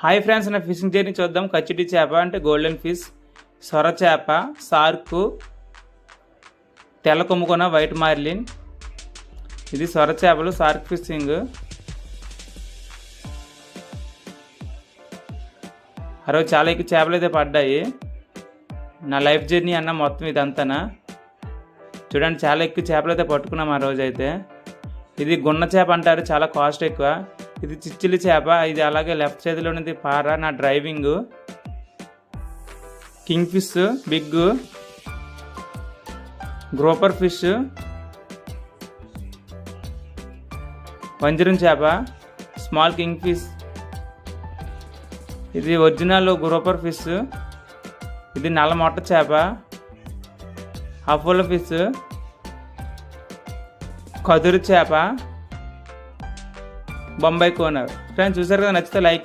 Hi friends నా fishing journey చూద్దాం. కచ్చిటి చేప అంటే గోల్డెన్ ఫిష్ సొర చేప సార్కు తెల్ల కొమ్ముకొన వైట్ మార్లిన్. ఇది సొర చేపలు సార్క్ ఫిషింగ్. ఆ రోజు చాలా ఎక్కువ చేపలు అయితే పడ్డాయి. నా లైఫ్ జర్నీ అన్న మొత్తం ఇదంతానా? చూడండి చాలా ఎక్కువ చేపలు అయితే పట్టుకున్నాం ఆ రోజు అయితే ఇది గున్న చేప అంటారు చాలా కాస్ట్ ఎక్కువ. ఇది చిచ్చిలి చేప ఇది అలాగే లెఫ్ట్ చేతిలో ఉన్నది పార నా driving. King fish big. Grouper fish. వంజరం చేప స్మాల్ కింగ్ ఫిష్. ఇది ఒరిజినల్ గ్రోపర్ ఫిష్. ఇది నల్ల మొట్ట చేప. Apollo fish. కదురు చేప. బొంబాయి కోనర్. ఫ్రెండ్స్ చూసారు కదా? నచ్చితే లైక్